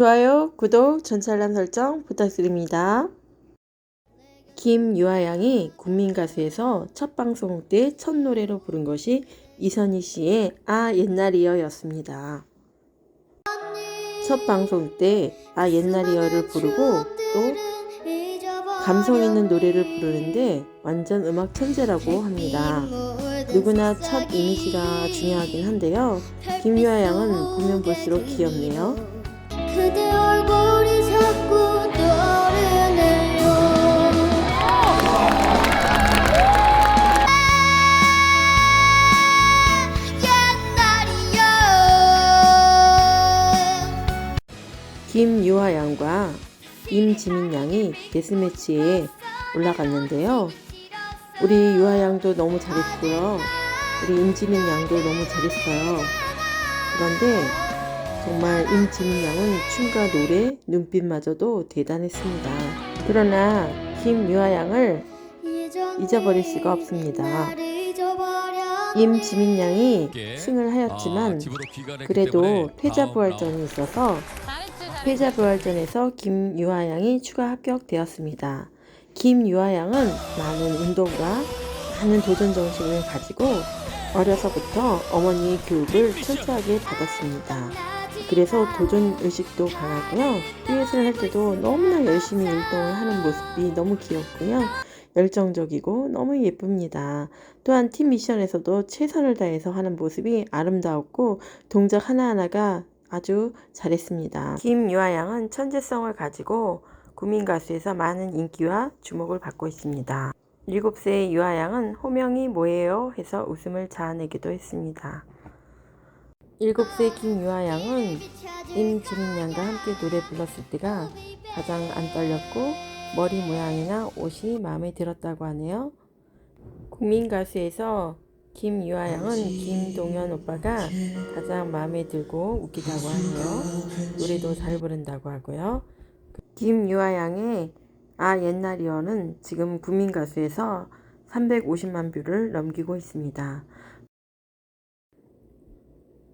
좋아요, 구독, 전찰람 설정 부탁드립니다. 김유아 양이 국민가수에서 첫 방송 때 첫 노래로 부른 것이 이선희 씨의 아 옛날이여 였습니다. 첫 방송 때 아 옛날이여를 부르고 또 감성 있는 노래를 부르는데 완전 음악 천재라고 합니다. 누구나 첫 이미지가 중요하긴 한데요. 김유아 양은 보면 볼수록 귀엽네요. 김유아 양과 임지민 양이 데스매치에 올라갔는데요. 우리 유아 양도 너무 잘했고요. 우리 임지민 양도 너무 잘했어요. 그런데 정말 임지민 양은 춤과 노래, 눈빛마저도 대단했습니다. 그러나 김유아 양을 잊어버릴 수가 없습니다. 임지민 양이 승을 하였지만 그래도 패자부활전이 있어서 패자 부활전에서 김유아 양이 추가 합격되었습니다. 김유아 양은 많은 운동과 많은 도전 정신을 가지고 어려서부터 어머니의 교육을 철저하게 받았습니다. 그래서 도전 의식도 강하고요. 듀엣을 할 때도 너무나 열심히 운동을 하는 모습이 너무 귀엽고요. 열정적이고 너무 예쁩니다. 또한 팀 미션에서도 최선을 다해서 하는 모습이 아름다웠고 동작 하나하나가 아주 잘했습니다. 김유아 양은 천재성을 가지고 국민 가수에서 많은 인기와 주목을 받고 있습니다. 7세의 유아 양은 호명이 뭐예요? 해서 웃음을 자아내기도 했습니다. 7세 김유아 양은 임지민 양과 함께 노래 불렀을 때가 가장 안 떨렸고 머리 모양이나 옷이 마음에 들었다고 하네요. 국민 가수에서 김유아 양은 김동현 오빠가 가장 마음에 들고 웃기다고 하네요. 노래도 잘 부른다고 하고요. 김유아 양의 아 옛날이어는 지금 국민 가수에서 350만 뷰를 넘기고 있습니다.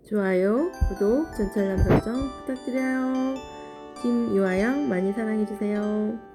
좋아요, 구독, 전철 남 설정 부탁드려요. 김유아 양 많이 사랑해주세요.